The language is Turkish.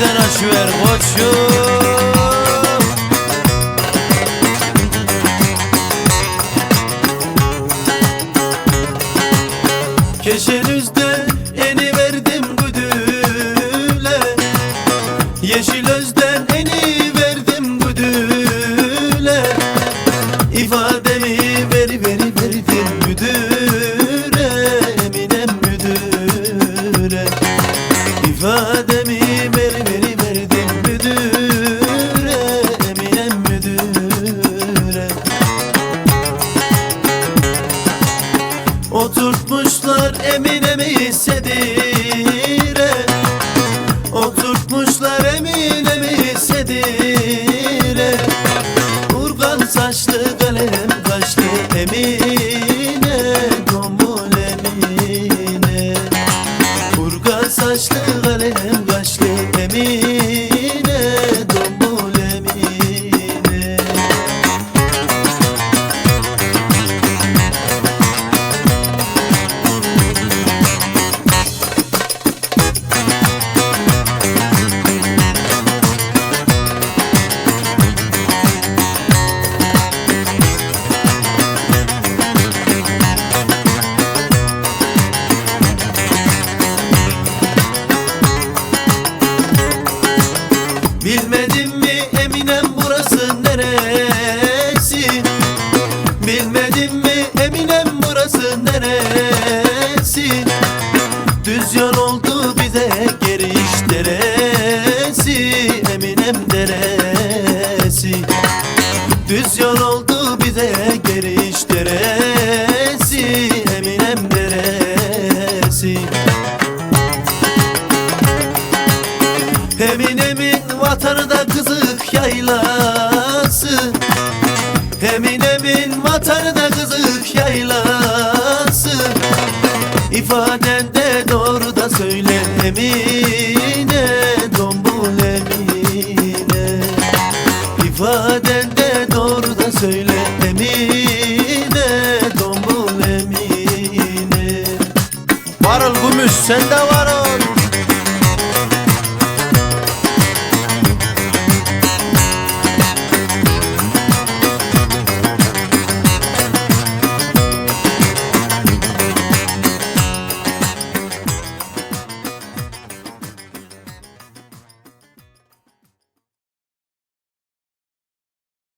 Dojden aç ver you. Oturtmuşlar Eminem'i sedire Eminem deresi. Düz yol oldu bize geri iş deresi Eminem deresi. Eminem'in vatanı da kızık yaylası. Eminem'in vatanı da kızık yaylası. İfadende doğru da söyle Emine Emine. Varıl Gümüş sende var